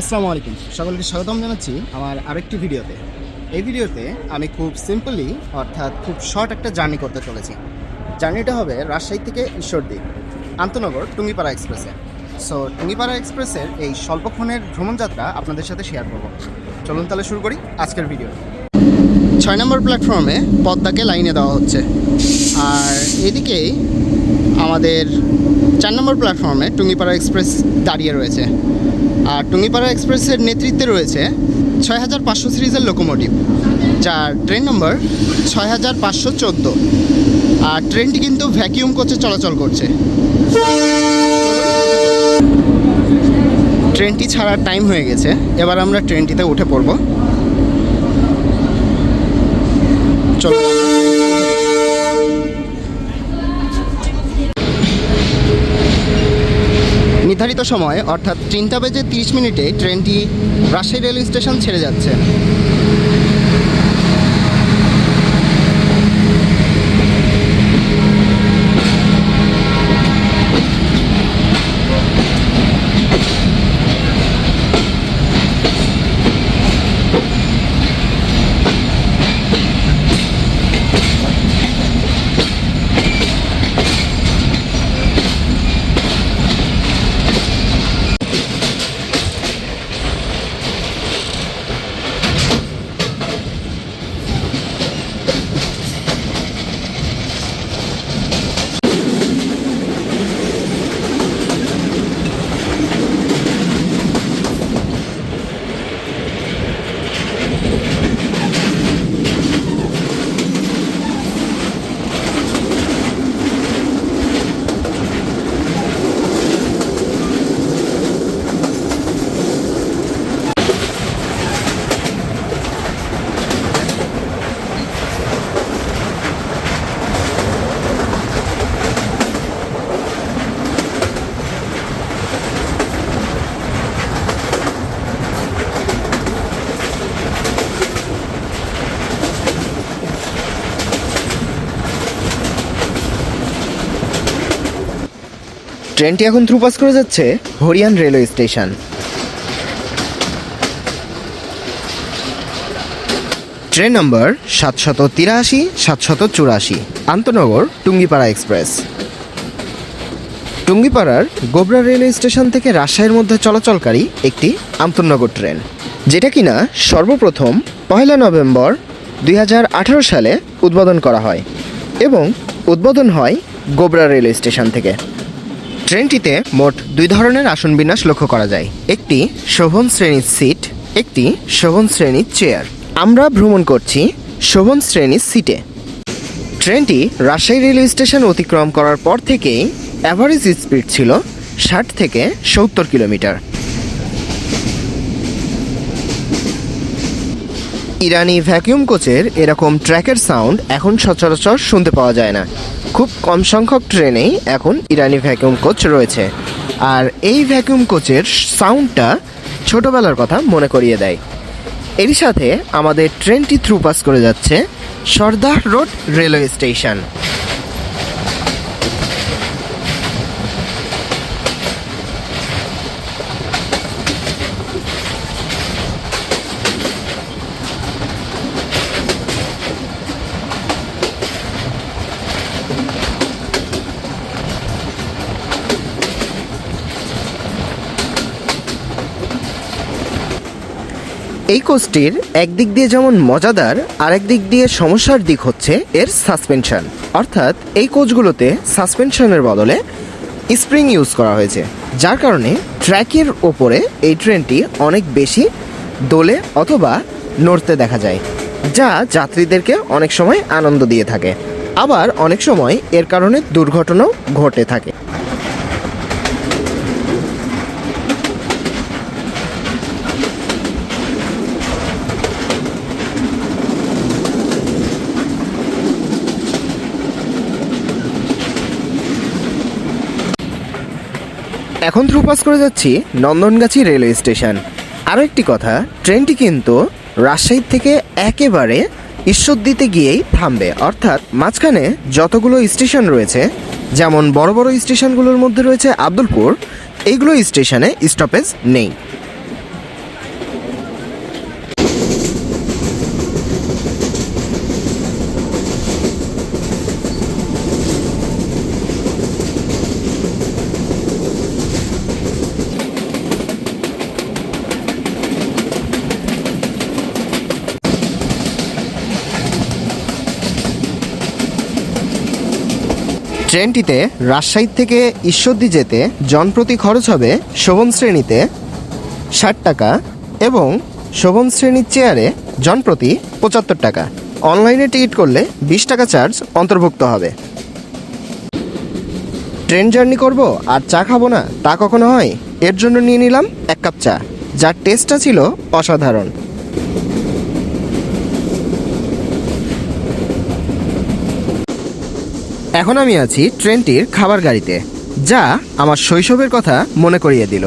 আসসালামু আলাইকুম। সকলকে স্বাগতম জানাচ্ছি আমার আরেকটি ভিডিওতে। এই ভিডিওতে আমি খুব সিম্পলি অর্থাৎ খুব শর্ট একটা জার্নি করতে চলেছি। জার্নিটা হবে রাজশাহী থেকে ঈশ্বরদী আন্তনগর টুঙ্গিপাড়া এক্সপ্রেসে সো টুঙ্গিপাড়া এক্সপ্রেসের এই স্বল্পক্ষণের ভ্রমণযাত্রা আপনাদের সাথে শেয়ার করব। চলুন তাহলে শুরু করি আজকের ভিডিও ছয় নম্বর প্ল্যাটফর্মে পদ্মাকে লাইনে দেওয়া হচ্ছে। আর এদিকেই আমাদের চার নম্বর প্ল্যাটফর্মে টুঙ্গিপাড়া এক্সপ্রেস দাঁড়িয়ে রয়েছে। আর টুঙ্গিপাড়া এক্সপ্রেসের নেতৃত্বে রয়েছে ছয় হাজার পাঁচশো সিরিজের লোকোমোটিভ, যার ট্রেন নম্বর ছয় হাজার পাঁচশো চোদ্দ। আর ট্রেনটি কিন্তু ভ্যাকিউম কোচে চলাচল করছে। ট্রেনটি ছাড়ার টাইম হয়ে গেছে। এবার আমরা ট্রেনটিতে উঠে পড়ব। চলো। নির্ধারিত সময় অর্থাৎ তিনটা বেজে তিরিশ মিনিটে ট্রেনটি রাজশাহী রেল স্টেশন ছেড়ে যাচ্ছে। ট্রেনটি এখন থ্রুপাস করে যাচ্ছে Harian railway station. Train number সাতশত তিরাশি, সাতশত চুরাশি, আন্তনগর, টুঙ্গিপাড়া এক্সপ্রেস। টুঙ্গিপাড়ার গোবরা রেলওয়ে স্টেশন থেকে রাজশাহীর মধ্যে চলাচলকারী একটি আন্তনগর ট্রেন, যেটা কিনা সর্বপ্রথম পয়লা নভেম্বর দুই হাজার আঠারো সালে উদ্বোধন করা হয় এবং উদ্বোধন হয় গোবরা রেলওয়ে স্টেশন থেকে। ট্রেনটিতে মোট দুই ধরনের আসন বিন্যাস লক্ষ্য করা যায়। একটি শোভন শ্রেণির সিট, একটি শোভন শ্রেণির চেয়ার। আমরা ভ্রমণ করছি শোভন শ্রেণির সিটে। ট্রেনটি রাজশাহী রেলওয়ে স্টেশন অতিক্রম করার পর থেকেই অ্যাভারেজ স্পিড ছিল ষাট থেকে সত্তর কিলোমিটার। ইরানি ভ্যাকিউম কোচের এরকম ট্র্যাকের সাউন্ড এখন সচরাচর শুনতে পাওয়া যায় না। খুব কম সংখ্যক ট্রেনেই এখন ইরানি ভ্যাকিউম কোচ রয়েছে। আর এই ভ্যাকিউম কোচের সাউন্ডটা ছোটবেলার কথা মনে করিয়ে দেয়। এরই সাথে আমাদের ট্রেনটি থ্রু পাস করে যাচ্ছে সর্দার রোড রেলওয়ে স্টেশন। এই কোচটির একদিক দিয়ে যেমন মজাদার, আরেক দিক দিয়ে সমস্যার দিক হচ্ছে এর সাসপেনশন অর্থাৎ এই কোচগুলোতে সাসপেনশনের বদলে স্প্রিং ইউজ করা হয়েছে, যার কারণে ট্র্যাকের ওপরে এই ট্রেনটি অনেক বেশি দোলে অথবা নড়তে দেখা যায়, যা যাত্রীদেরকে অনেক সময় আনন্দ দিয়ে থাকে। আবার অনেক সময় এর কারণে দুর্ঘটনাও ঘটে থাকে। এখন থ্রু পাস করে যাচ্ছি নন্দনগাছি রেলওয়ে স্টেশন আরও একটি কথা ট্রেনটি কিন্তু রাজশাহী থেকে একেবারে ঈশ্বর দিতে গিয়েই থামবে। অর্থাৎ মাঝখানে যতগুলো স্টেশন রয়েছে, যেমন বড় বড় স্টেশনগুলোর মধ্যে রয়েছে আব্দুলপুর, এইগুলো স্টেশনে স্টপেজ নেই। ট্রেনটিতে রাজশাহী থেকে ঈশ্বরদী যেতে জনপ্রতি খরচ হবে শোভন শ্রেণীতে ষাট টাকা এবং শোভন শ্রেণির চেয়ারে জনপ্রতি পঁচাত্তর টাকা। অনলাইনে টিকিট করলে বিশ টাকা চার্জ অন্তর্ভুক্ত হবে। ট্রেন জার্নি করব আর চা খাব না, তা কখনো হয়? এর জন্য নিয়ে নিলাম এক কাপ চা, যার টেস্টটা ছিল অসাধারণ। এখন আমি আছি ট্রেনটির খাবার গাড়িতে যা আমার শৈশবের কথা মনে করিয়ে দিল।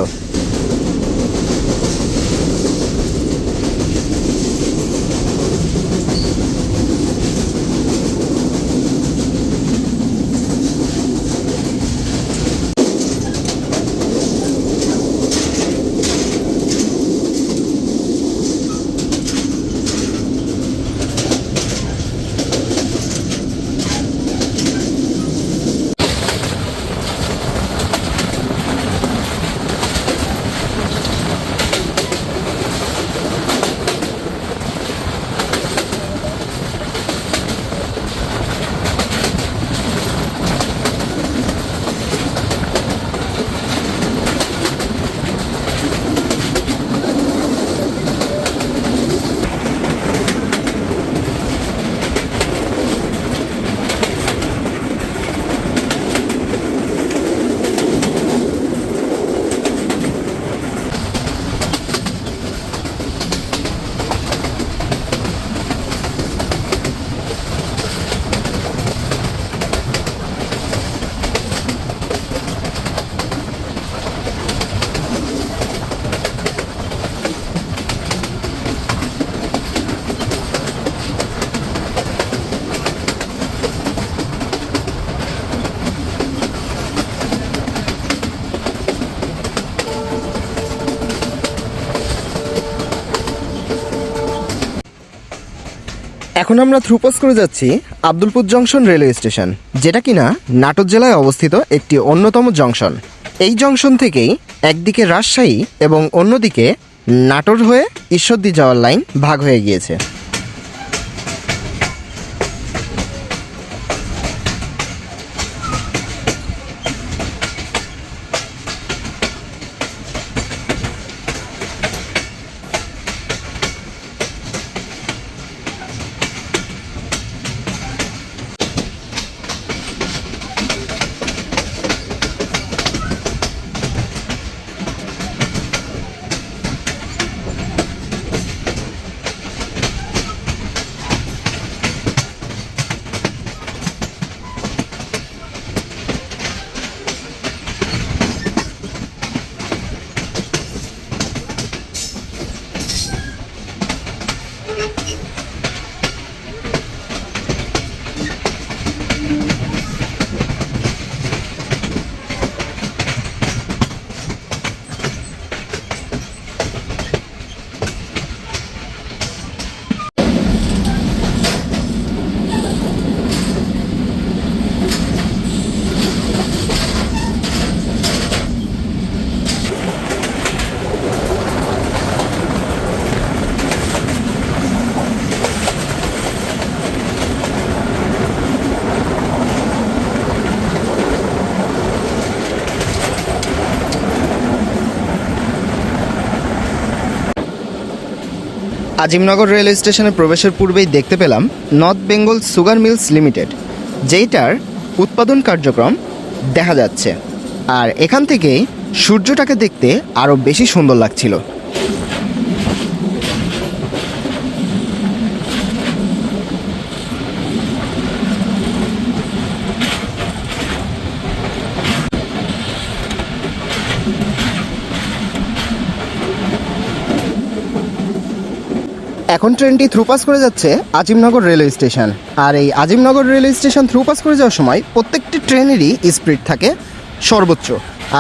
এখন আমরা থ্রুপস করে যাচ্ছি আব্দুলপুর জংশন রেলওয়ে স্টেশন যেটা কিনা নাটোর জেলায় অবস্থিত একটি অন্যতম জংশন। এই জংশন থেকেই একদিকে রাজশাহী এবং অন্যদিকে নাটোর হয়ে ঈশ্বরদী যাওয়ার লাইন ভাগ হয়ে গিয়েছে। আজিমনগর রেলওয়ে স্টেশনে প্রবেশের পূর্বেই দেখতে পেলাম north Bengal sugar mills limited, যেইটার উৎপাদন কার্যক্রম দেখা যাচ্ছে। আর এখান থেকেই সূর্যটাকে দেখতে আরও বেশি সুন্দর লাগছিল। এখন ট্রেনটি থ্রুপাস করে যাচ্ছে আজিমনগর রেলওয়ে স্টেশন। আর এই আজিমনগর রেলওয়ে স্টেশন থ্রুপাস করে যাওয়ার সময় প্রত্যেকটি ট্রেনেরই স্পিড থাকে সর্বোচ্চ।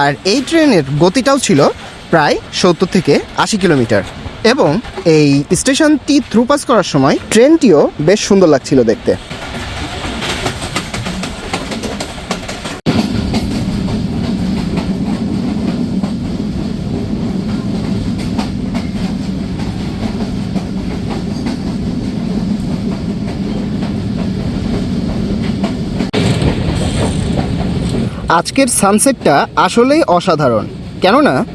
আর এই ট্রেনের গতিটাও ছিল প্রায় সত্তর থেকে আশি কিলোমিটার। এবং এই স্টেশনটি থ্রুপাস করার সময় ট্রেনটিও বেশ সুন্দর লাগছিল দেখতে। আজকের সানসেটটা আসলেই অসাধারণ। কেননা,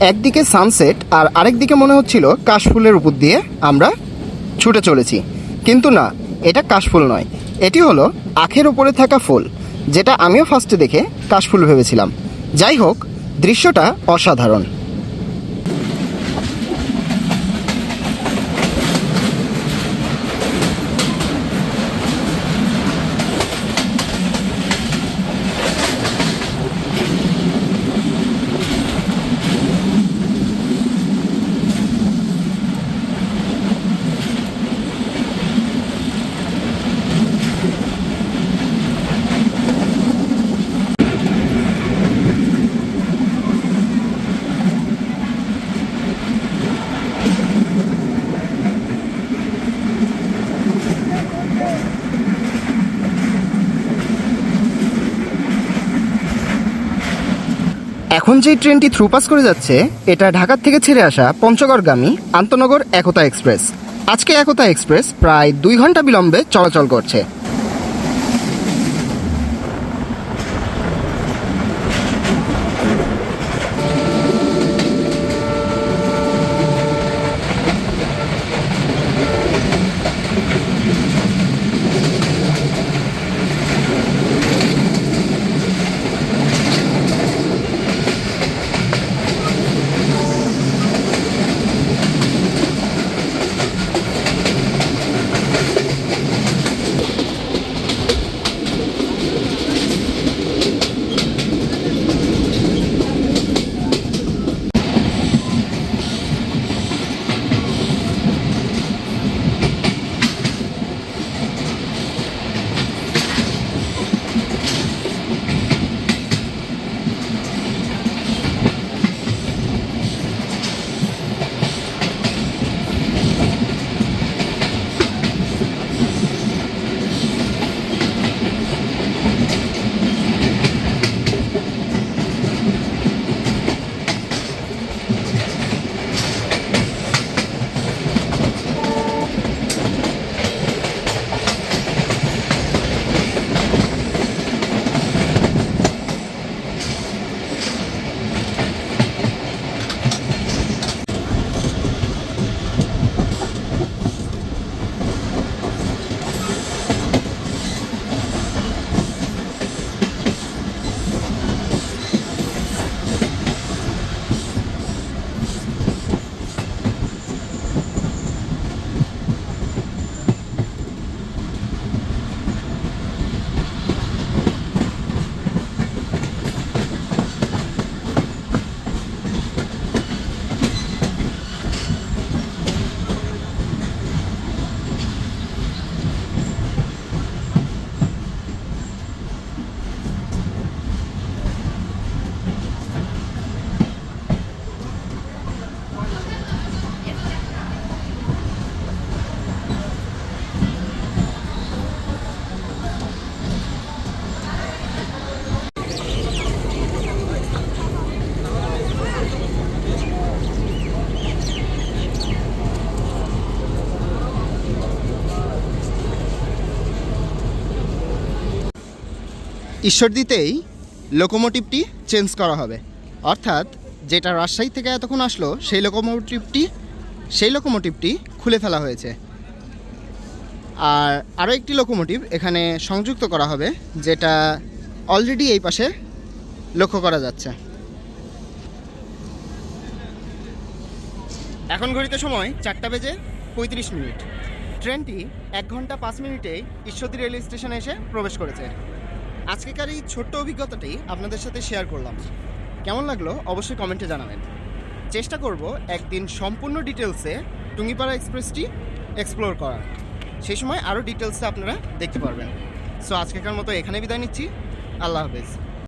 একদিকে সানসেট আর আরেকদিকে মনে হচ্ছিল কাশফুলের উপর দিয়ে আমরা ছুটে চলেছি। কিন্তু না, এটা কাশফুল নয়। এটি হলো আখের ওপরে থাকা ফুল, যেটা আমিও ফার্স্টে দেখে কাশফুল ভেবেছিলাম। যাই হোক, দৃশ্যটা অসাধারণ। এখন যে ট্রেনটি থ্রুপাস করে যাচ্ছে, এটা ঢাকার থেকে ছেড়ে আসা পঞ্চগড়গামী আন্তনগর একতা এক্সপ্রেস। আজকে একতা এক্সপ্রেস প্রায় দুই ঘণ্টা বিলম্বে চলাচল করছে। ঈশ্বরদীতেই লোকোমোটিভটি চেঞ্জ করা হবে। অর্থাৎ যেটা রাজশাহী থেকে এতক্ষণ আসলো, সেই লোকোমোটিভটি সেই লোকোমোটিভটি খুলে ফেলা হয়েছে। আর আরও একটি লোকোমোটিভ এখানে সংযুক্ত করা হবে, যেটা অলরেডি এই পাশে লক্ষ্য করা যাচ্ছে। এখন ঘড়িতে সময় চারটা বেজে পঁয়ত্রিশ মিনিট। ট্রেনটি এক ঘণ্টা পাঁচ মিনিটে ঈশ্বরদী রেল স্টেশনে এসে প্রবেশ করেছে। আজকেকার এই ছোট্ট অভিজ্ঞতাটি আপনাদের সাথে শেয়ার করলাম। কেমন লাগল অবশ্যই কমেন্টে জানাবেন। চেষ্টা করব একদিন সম্পূর্ণ ডিটেলসে টুঙ্গিপাড়া এক্সপ্রেসটি এক্সপ্লোর করার। সেই সময় আরও ডিটেলসে আপনারা দেখতে পারবেন। সো আজকেকার মতো এখানে বিদায় নিচ্ছি। আল্লাহ হাফেজ।